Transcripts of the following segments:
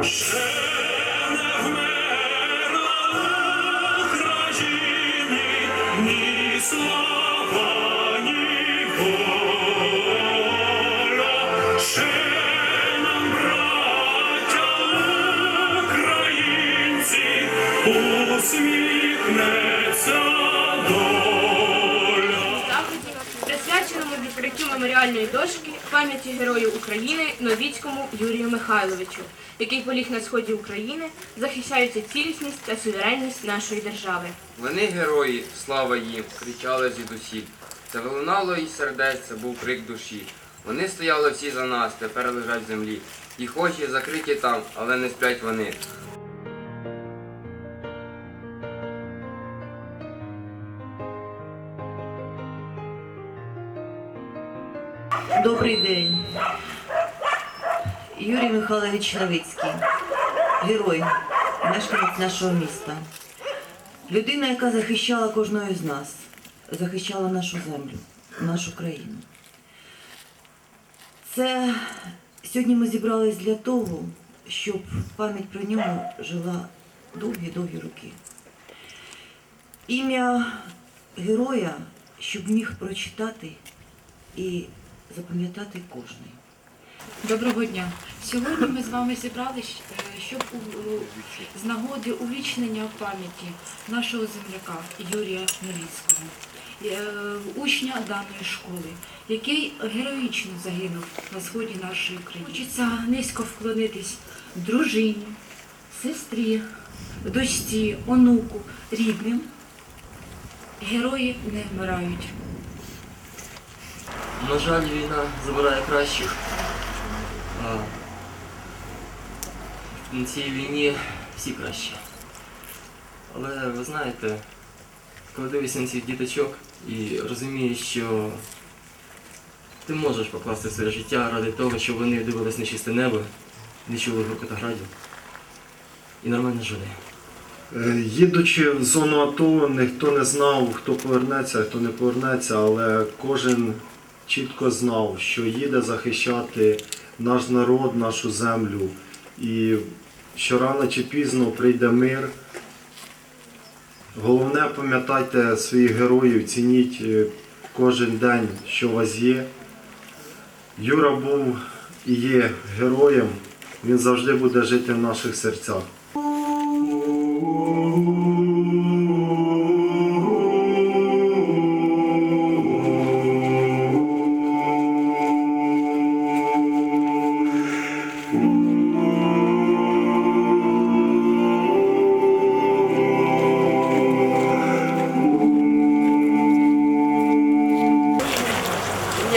Shh. Усміхнеться доля. заході, присвяченому відкриттю меморіальної дошки пам'яті Герою України Новіцькому Юрію Михайловичу, який поліг на сході України, захищаючи цілісність та суверенність нашої держави. Вони герої, слава їм, кричали звідусіль. Це вилунало із сердець, це був крик душі. Вони стояли всі за нас, тепер лежать в землі. Їх очі закриті там, але не сплять вони. Добрий день. Юрій Михайлович Новицький, герой, мешканець нашого міста. Людина, яка захищала кожного з нас, захищала нашу землю, нашу країну. Це сьогодні ми зібрались для того, щоб пам'ять про нього жила довгі-довгі роки. Ім'я героя, щоб міг прочитати і запам'ятати кожний. Доброго дня. Сьогодні ми з вами зібрались, е, щоб з нагоди увічнення пам'яті нашого земляка Юрія Новіцького, е, учня даної школи, який героїчно загинув на сході нашої країни. Хочеться низько вклонитись дружині, сестрі, дочці, онуку, рідним. Герої не вмирають. На жаль, війна забирає кращих. На цій війні всі кращі. Але ви знаєте, коли дивишся на цих діточок і розумієш, що ти можеш покласти своє життя ради того, щоб вони дивились на чисте небо, не чули гуркота і нормально жили. Е, Їдучи в зону АТО, ніхто не знав, хто повернеться, хто не повернеться, але кожен чітко знав, що їде захищати наш народ, нашу землю. І що рано чи пізно прийде мир. Головне, пам'ятайте своїх героїв, цініть е, кожен день, що у вас є. Юра був і є героєм, він завжди буде жити в наших серцях.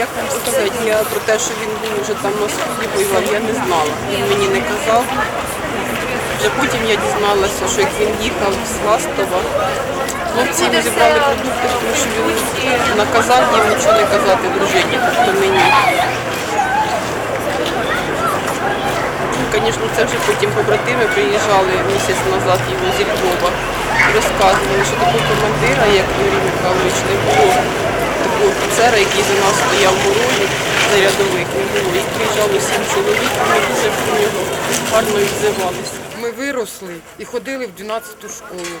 Як вам сказати, я про те, що він був вже там на сході воював, я не знала. Він мені не казав. Вже потім я дізналася, що як він їхав з Ластова, хлопці йому зібрали продукти, тому що він наказав їм нічого не казати дружині, тобто мені. Звісно, це вже потім побратими приїжджали місяць назад його зі Львова розказували, що такого командира, як Юрій Михайлович, не було. Такого офіцера, який за нас стояв горою, зарядових не було. Їх приїжджало сім чоловік, і ми дуже про нього гарно відзивалися. Ми виросли і ходили в 12-ту школу.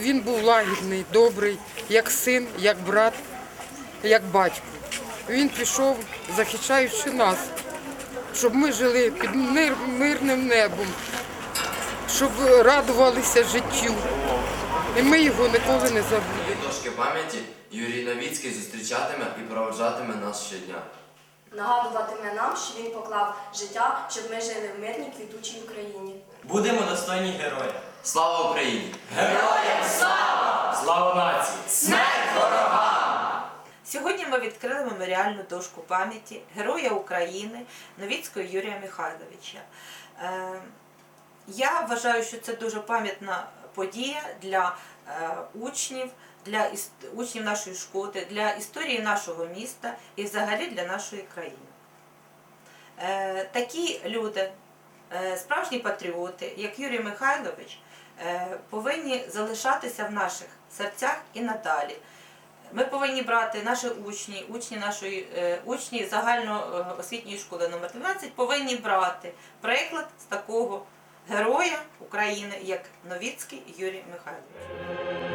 Він був лагідний, добрий, як син, як брат, як батько. Він пішов, захищаючи нас, щоб ми жили під мир- мирним небом, щоб радувалися життю. І ми його ніколи не забудемо. Дошки пам'яті Юрій Новіцький зустрічатиме і проводжатиме нас щодня. Нагадуватиме нам, що він поклав життя, щоб ми жили в мирній квітучій Україні. Будемо достойні герої. Слава Україні! Героям Слава Слава нації! Сьогодні ми відкрили меморіальну дошку пам'яті Героя України Новіцького Юрія Михайловича. Е, Я вважаю, що це дуже пам'ятна подія для е, учнів, для учнів нашої школи, для історії нашого міста і взагалі для нашої країни. Е, Такі люди, е, справжні патріоти, як Юрій Михайлович, повинні залишатися в наших серцях і надалі. Ми повинні брати наші учні, учні нашої учні загальноосвітньої школи номер 12 повинні брати приклад з такого героя України, як Новіцький Юрій Михайлович.